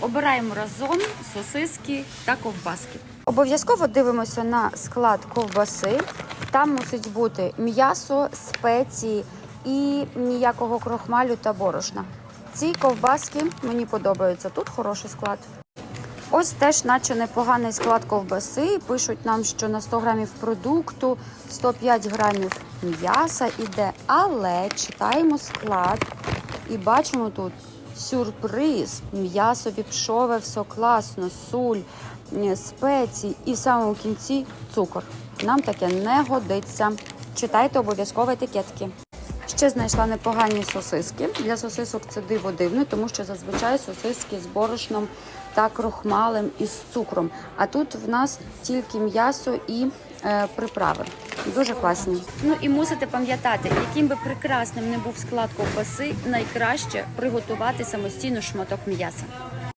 Обираємо разом сосиски та ковбаски. Обов'язково дивимося на склад ковбаси. Там мусить бути м'ясо, спеції і ніякого крохмалю та борошна. Ці ковбаски мені подобаються. Тут хороший склад. Ось теж, наче непоганий склад ковбаси. Пишуть нам, що на 100 грамів продукту 105 грамів м'яса іде. Але читаємо склад і бачимо тут сюрприз. М'ясо віпшове, все класно, суль, спеції і в самому кінці цукор. Нам таке не годиться. Читайте обов'язково етикетки. Ще знайшла непогані сосиски. Для сосисок це диво дивне, тому що зазвичай сосиски з борошном та крохмалем і з цукром. А тут в нас тільки м'ясо і е, приправи. Дуже класні. Ну і мусите пам'ятати, яким би прекрасним не був склад ковбаси, найкраще приготувати самостійно шматок м'яса.